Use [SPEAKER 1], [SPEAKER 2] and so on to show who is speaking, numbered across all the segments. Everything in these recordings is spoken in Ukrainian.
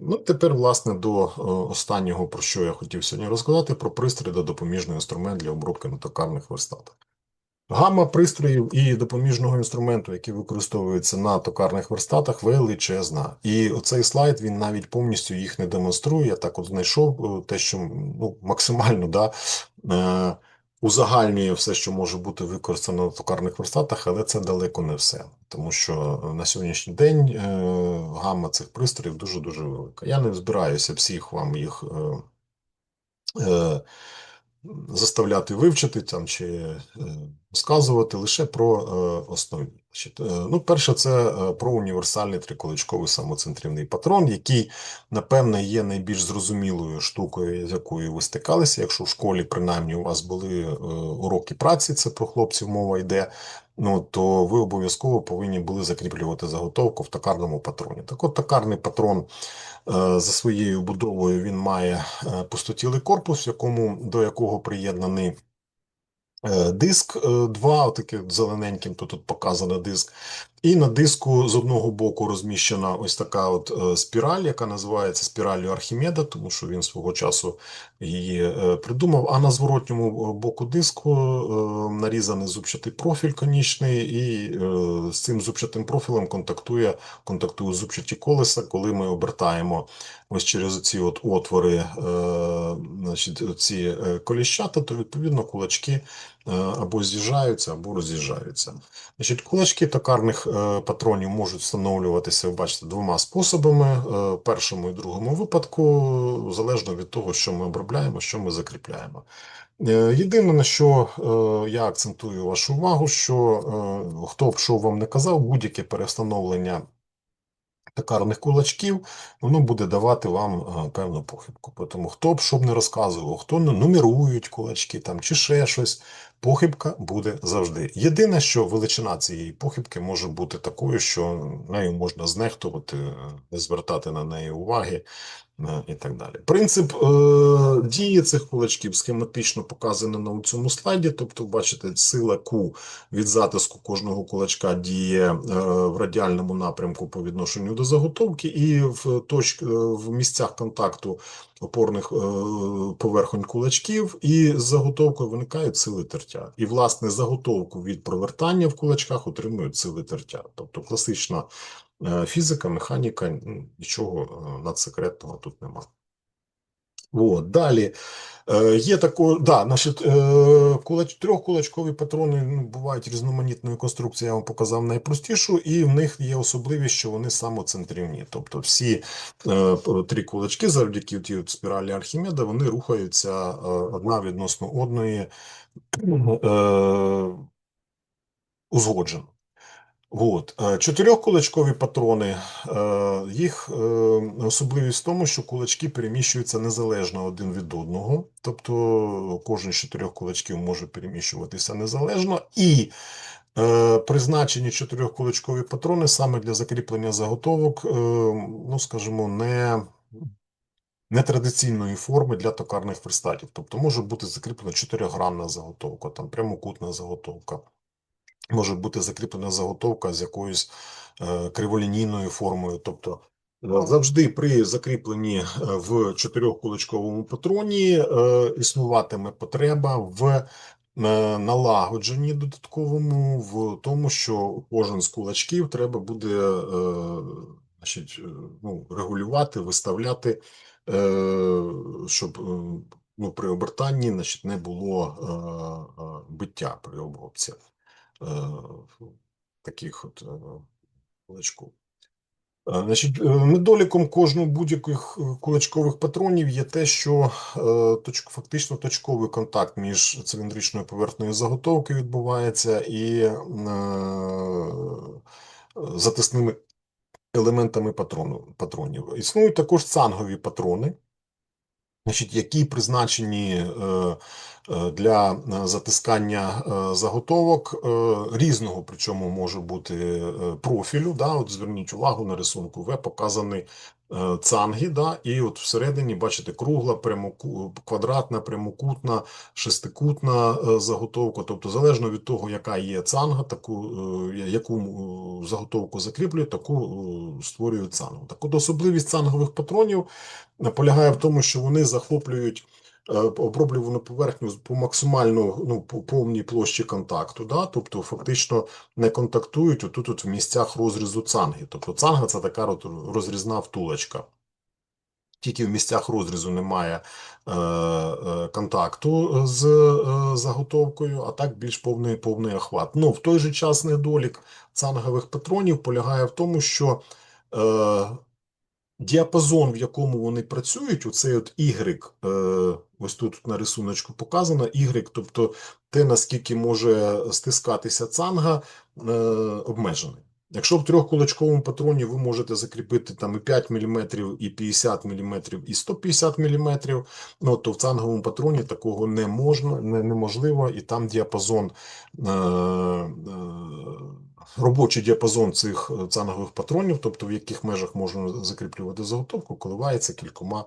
[SPEAKER 1] Ну, тепер, власне, до е, останнього, про що я хотів сьогодні розказати, про пристрій та допоміжний інструмент для обробки на токарних верстатах. Гама пристроїв і допоміжного інструменту, які використовуються на токарних верстатах, величезна. І оцей слайд він навіть повністю їх не демонструє. Я так от знайшов е, те, що ну, максимально да, е, узагальнює все, що може бути використано на токарних верстатах, але це далеко не все. Тому що на сьогоднішній день е, гама цих пристроїв дуже-дуже велика. Я не збираюся всіх вам їх. Е, е, заставляти вивчити там чи розказувати лише про е, основні. Значить, е, ну, перше, це е, про універсальний триколичковий самоцентрівний патрон, який, напевне, є найбільш зрозумілою штукою, з якою ви стикалися. Якщо в школі, принаймні, у вас були е, уроки праці, це про хлопців мова йде. Ну, то ви обов'язково повинні були закріплювати заготовку в токарному патроні. Так от токарний патрон е, за своєю будовою він має е, пустотілий корпус, якому, до якого приєднаний диск, е, два, отаке зелененьким, то тут показано диск. І на диску з одного боку розміщена ось така от е, спіраль, яка називається спіраллю Архімеда, тому що він свого часу її е, придумав. А на зворотньому боку диску е, нарізаний зубчатий профіль конічний, і е, з цим зубчатим профілем контактує, контактують зубчаті колеса, коли ми обертаємо ось через ці от отвори, е, значить, ці е, коліщата, то відповідно кулачки е, або з'їжджаються, або роз'їжджаються. Значить, кулачки токарних е, патронів можуть встановлюватися, ви бачите, двома способами. Е, першому і другому випадку, залежно від того, що ми обробляємо, що ми закріпляємо. Е, Єдине, на що е, я акцентую вашу увагу, що е, хто б що вам не казав, будь-яке перестановлення токарних кулачків, воно буде давати вам е, певну похибку. Тому хто б що б не розказував, хто нумерують кулачки там чи ще щось, похибка буде завжди. Єдине, що величина цієї похибки може бути такою, що нею можна знехтувати, е, не звертати на неї уваги і так далі. Принцип е, дії цих кулачків схематично показаний на цьому слайді. Тобто, бачите, сила Q від затиску кожного кулачка діє е, в радіальному напрямку по відношенню до заготовки, і в точ... е, в місцях контакту опорних е, поверхонь кулачків, і з заготовкою виникають сили тертя. І, власне, заготовку від провертання в кулачках отримують сили тертя. Тобто класична фізика, механіка, нічого е, надсекретного тут немає. От, далі. Е, є тако, да, значить, е, кулач, трьохкулачкові патрони ну, бувають різноманітної конструкції, я вам показав найпростішу, і в них є особливість, що вони самоцентрівні. Тобто всі е, три кулачки, завдяки тій спіралі Архімеда, вони рухаються е, одна відносно одної е, узгоджено. От. е, Чотирьохкулачкові патрони, е, їх е, особливість в тому, що кулачки переміщуються незалежно один від одного, тобто кожен з чотирьох кулачків може переміщуватися незалежно, і призначені чотирьохкулачкові патрони саме для закріплення заготовок, ну скажімо, не нетрадиційної форми для токарних верстатів. Тобто може бути закріплена чотирьохгранна заготовка, там прямокутна заготовка може бути закріплена заготовка з якоюсь е, криволінійною формою. Тобто е, завжди при закріпленні е, в чотирьохкулачковому патроні існуватиме потреба в налагодженні додатковому, в тому, що кожен з кулачків треба буде значить, ну, регулювати, виставляти, щоб ну, при обертанні значить, не було биття при обробці таких от е, кулачків. Значить, недоліком кожного будь-яких кулачкових патронів є те, що е, фактично точковий контакт між циліндричною поверхнею заготовки відбувається і е, затисними елементами патрону, патронів. Існують також цангові патрони, значить, які призначені е, е, для е, затискання заготовок різного, причому може бути профілю. Да? От зверніть увагу на рисунку В показаний цанги, да, і от всередині, бачите, кругла, прямоку, квадратна, прямокутна, шестикутна е, заготовка. Тобто, залежно від того, яка є цанга, таку, е, яку е, заготовку закріплюють, таку створюю цангу. Так от особливість цангових патронів е, полягає в тому, що вони захоплюють е, оброблювану поверхню по максимально ну, по повній площі контакту, да? тобто фактично не контактують отут от в місцях розрізу цанги. Тобто цанга це така розрізна втулочка. Тільки в місцях розрізу немає е, е, контакту з е, заготовкою, а так більш повний повний охват. Ну, в той же час недолік цангових патронів полягає в тому, що е, діапазон, в якому вони працюють, оцей от Y, е, ось тут на рисуночку показано, Y, тобто те, наскільки може стискатися цанга, е, обмежений. Якщо в трьохкулачковому патроні ви можете закріпити там і 5 мм, і 50 мм, і 150 мм, ну, то в цанговому патроні такого не можна, не, неможливо, і там діапазон, е, е, робочий діапазон цих цангових патронів, тобто в яких межах можна закріплювати заготовку, коливається кількома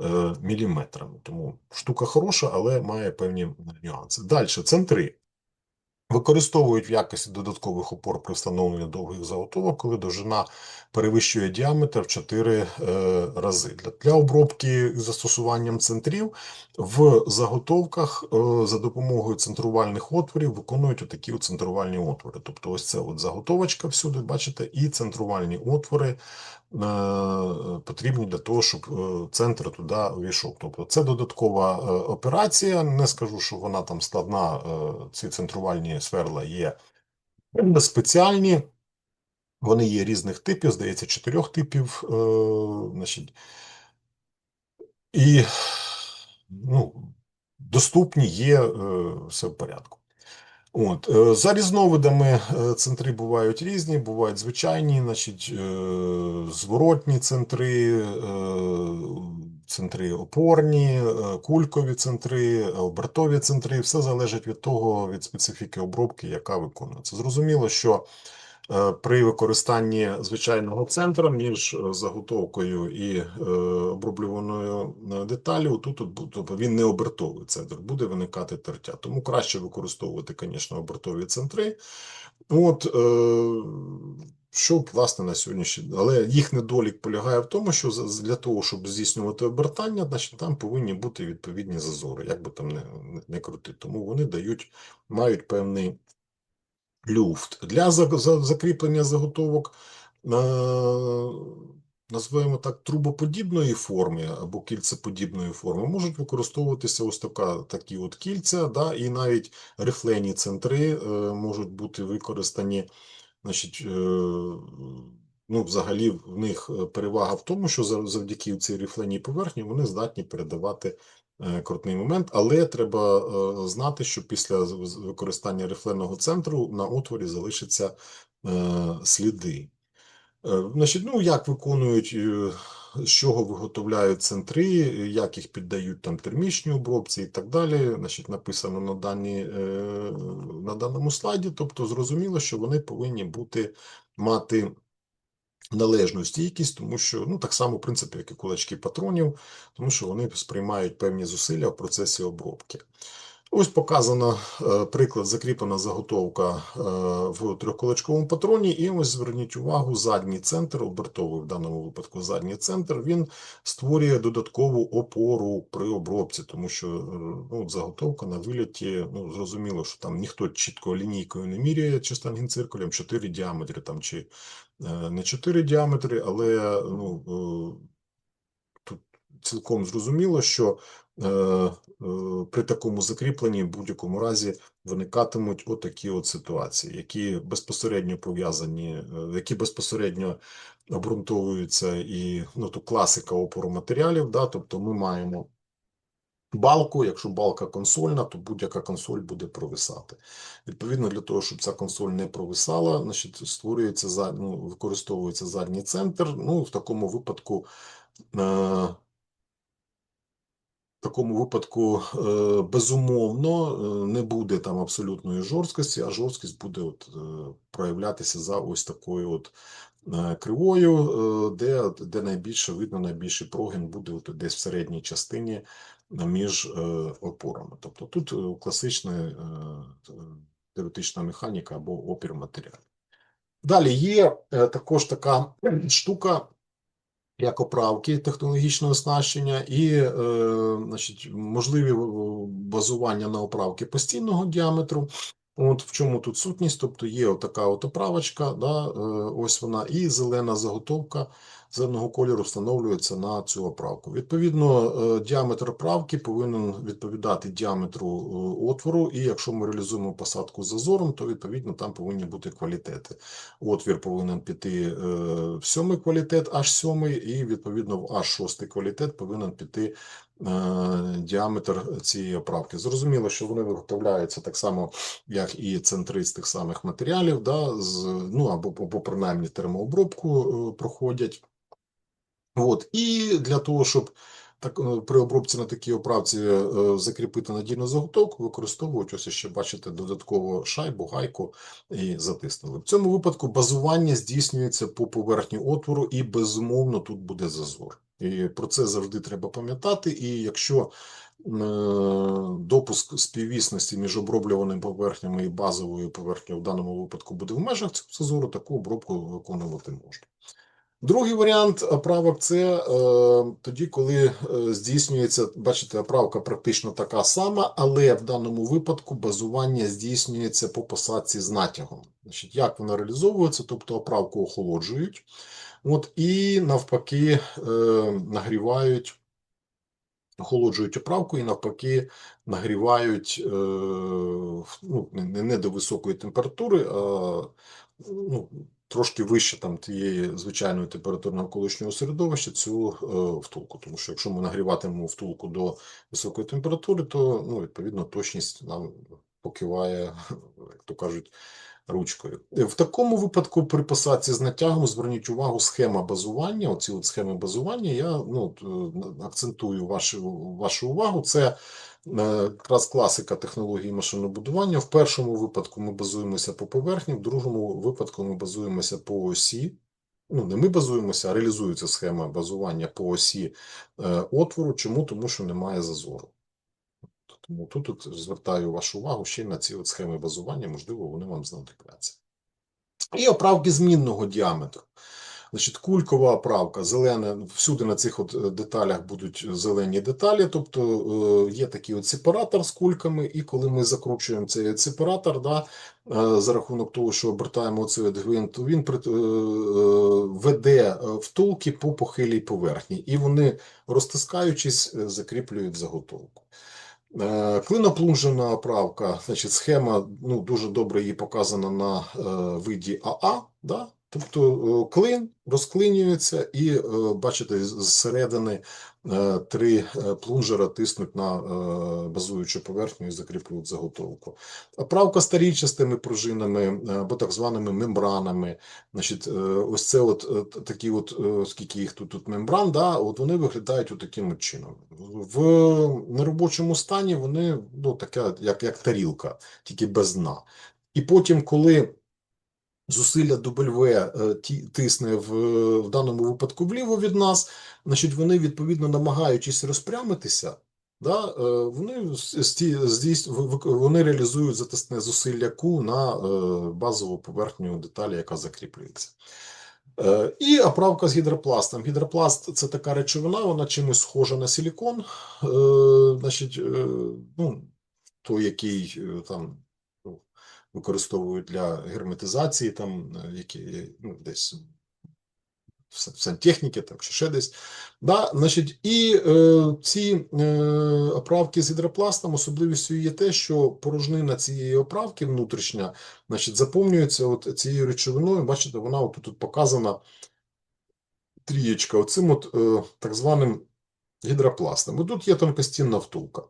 [SPEAKER 1] е, міліметрами. Тому штука хороша, але має певні нюанси. Далі, центри. Використовують в якості додаткових опор при встановленні довгих заготовок, коли довжина перевищує діаметр в 4 е, рази. Для, обробки з застосуванням центрів в заготовках е, за допомогою центрувальних отворів виконують отакі от центрувальні отвори. Тобто, ось це от заготовочка всюди, бачите, і центрувальні отвори потрібні для того, щоб е, центр туди увійшов. Тобто, це додаткова е, операція. Не скажу, що вона там складна. Е, ці центрувальні сверла є спеціальні. Вони є різних типів, здається, чотирьох типів. Е, значить, І ну, доступні є е, все в порядку. От, е, За різновидами е, центри бувають різні, бувають звичайні, значить, е, зворотні центри, центри опорні, кулькові центри, обертові центри. Все залежить від того, від специфіки обробки, яка виконується. Зрозуміло, що при використанні звичайного центру між е, заготовкою і е, оброблюваною деталю, тут, тобто він не обертовий центр, буде виникати тертя. Тому краще використовувати, звісно, обертові центри. От, що, власне, на сьогоднішній але їх недолік полягає в тому, що для того, щоб здійснювати обертання, значить там повинні бути відповідні зазори, як би там не, не крути. Тому вони дають, мають певний люфт. Для закріплення заготовок, називаємо так, трубоподібної форми або кільцеподібної форми, можуть використовуватися ось така, такі от кільця, да, і навіть рифлені центри е, можуть бути використані. Значить, е, ну, Взагалі в них перевага в тому, що завдяки цій рифленій поверхні вони здатні передавати Е, крутний момент, але треба е, знати, що після використання рифленого центру на отворі залишаться е, сліди. Значить, ну, Як виконують, з чого виготовляють центри, як їх піддають там термічній обробці і так далі. Значить, Написано на дані, на даному слайді. Тобто, зрозуміло, що вони повинні бути мати належну стійкість, тому що ну так само в принципі, як і кулачки патронів, тому що вони сприймають певні зусилля в процесі обробки. Ось показано е, приклад, закріплена заготовка е, в трьохкулачковому патроні, і ось зверніть увагу, задній центр, обертовий в даному випадку задній центр, він створює додаткову опору при обробці, тому що е, ну, заготовка на виліті, ну зрозуміло, що там ніхто чітко лінійкою не міряє чи штангенциркулем, 4 діаметри там чи не 4 діаметри, але ну, цілком зрозуміло, що Е, е, при такому закріпленні в будь-якому разі виникатимуть отакі от ситуації, які безпосередньо пов'язані, е, які безпосередньо обґрунтовуються і ну, то класика опору матеріалів. Да, Тобто ми маємо балку, якщо балка консольна, то будь-яка консоль буде провисати. Відповідно, для того, щоб ця консоль не провисала, значить, створюється ну, використовується задній центр. Ну, в такому випадку. Такому випадку, е, безумовно, е, не буде там абсолютної жорсткості, а жорсткість буде от е, проявлятися за ось такою от кривою, де, де найбільше видно, найбільший прогін буде от десь в середній частині між опорами. Тобто тут класична теоретична механіка або опір матеріалів. Далі є також така штука, як оправки технологічного оснащення і е, значить, можливі е, базування на оправки постійного діаметру. От в чому тут сутність? Тобто є така от оправочка, да, е, ось вона, і зелена заготовка зеленого кольору встановлюється на цю оправку. Відповідно, е, діаметр оправки повинен відповідати діаметру е, отвору, і якщо ми реалізуємо посадку з зазором, то відповідно там повинні бути квалітети. Отвір повинен піти в сьомий квалітет, аж сьомий, і відповідно в аж шостий квалітет повинен піти діаметр цієї оправки. Зрозуміло, що вони виготовляються так само, як і центри з тих самих матеріалів, да, з, ну або, або принаймні термообробку е, проходять. От, і для того, щоб так, е, при обробці на такій оправці е, закріпити надійну заготовку, використовують ось ще бачите додатково шайбу, гайку і затиснули. В цьому випадку базування здійснюється по поверхні отвору, і безумовно тут буде зазор. І про це завжди треба пам'ятати. І якщо е, допуск співвісності між оброблюваними поверхнями і базовою поверхнею в даному випадку буде в межах цього зазору, таку обробку виконувати можна. Другий варіант оправок це е, тоді, коли е, здійснюється, бачите, оправка практично така сама, але в даному випадку базування здійснюється по посадці з натягом. Значить, Як вона реалізовується? Тобто оправку охолоджують, от, і навпаки е, нагрівають, охолоджують оправку і навпаки нагрівають е, ну, не, до високої температури, а ну, трошки вище там тієї звичайної температури навколишнього середовища цю е, втулку. Тому що якщо ми нагріватимемо втулку до високої температури, то ну, відповідно точність нам покиває, як то кажуть, ручкою. В такому випадку при посадці з натягом зверніть увагу схема базування. Оці от схеми базування я ну, е, акцентую вашу, вашу увагу. Це Е, якраз класика технології машинобудування. В першому випадку ми базуємося по поверхні, в другому випадку ми базуємося по осі. Ну, не ми базуємося, а реалізується схема базування по осі е, отвору. Чому? Тому що немає зазору. Тому тут, звертаю вашу увагу ще й на ці от схеми базування, можливо, вони вам знадобляться. І оправки змінного діаметру. Значить, кулькова оправка, зелена, всюди на цих от е, деталях будуть зелені деталі, тобто е, є такий от сепаратор з кульками, і коли ми закручуємо цей сепаратор, да, е, за рахунок того, що обертаємо оцей от гвинт, він веде втулки по похилій поверхні, і вони, розтискаючись, закріплюють заготовку. Клиноплунжена правка, значить, схема ну, дуже добре її показана на виді АА. Да? Тобто клин розклинюється, і е, бачите, зсередини е, три е, плунжера тиснуть на базуючу поверхню і закріплюють заготовку. Правка старічастими пружинами або так званими мембранами. Значить, Ось це от такі, от, скільки їх тут тут мембран, да, от вони виглядають таким чином. В неробочому стані вони ну, така, як, як тарілка, тільки без дна. І потім, коли зусилля W е, тисне в, в даному випадку вліво від нас, значить вони відповідно намагаючись розпрямитися, да, е, вони вони реалізують затисне зусилля Q на е, базову поверхню деталі, яка закріплюється. І оправка з гідропластом. Гідропласт це така речовина, вона чимось схожа на силікон, значить, ну, той, який там використовують для герметизації, там е, які ну, десь в сантехніки, так чи ще десь. Да, значить, І е, ці е, оправки з гідропластом особливістю є те, що порожнина цієї оправки внутрішня значить, заповнюється от цією речовиною. Бачите, вона от тут показана трієчка, оцим от е, так званим гідропластом. І тут є тонкостінна втулка.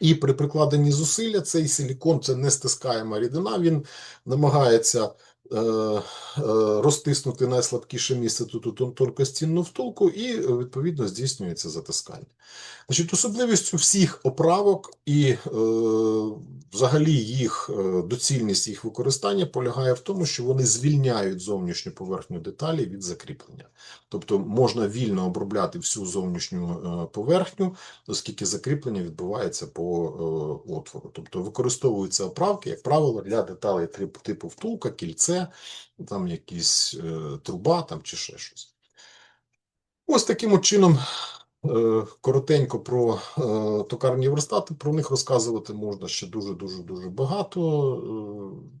[SPEAKER 1] І при прикладенні зусилля цей силікон це не стискаєма рідина, він намагається розтиснути найслабкіше місце тут тонкостінну втулку, і е, відповідно здійснюється затискання. Значить, особливістю всіх оправок і е, взагалі їх е, доцільність їх використання полягає в тому, що вони звільняють зовнішню поверхню деталі від закріплення. Тобто можна вільно обробляти всю зовнішню е, поверхню, оскільки закріплення відбувається по е, отвору. Тобто використовуються оправки, як правило, для деталей типу втулка, кільце, там якісь е, труба там, чи ще щось. Ось таким от чином Е, Коротенько про е, токарні верстати, про них розказувати можна ще дуже дуже багато. Е,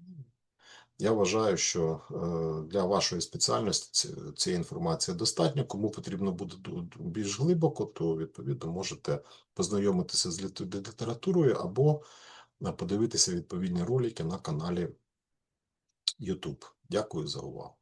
[SPEAKER 1] Я вважаю, що е, для вашої спеціальності ці- цієї інформації достатньо. Кому потрібно буде більш глибоко, то відповідно можете познайомитися з літературою або е, подивитися відповідні ролики на каналі YouTube. Дякую за увагу.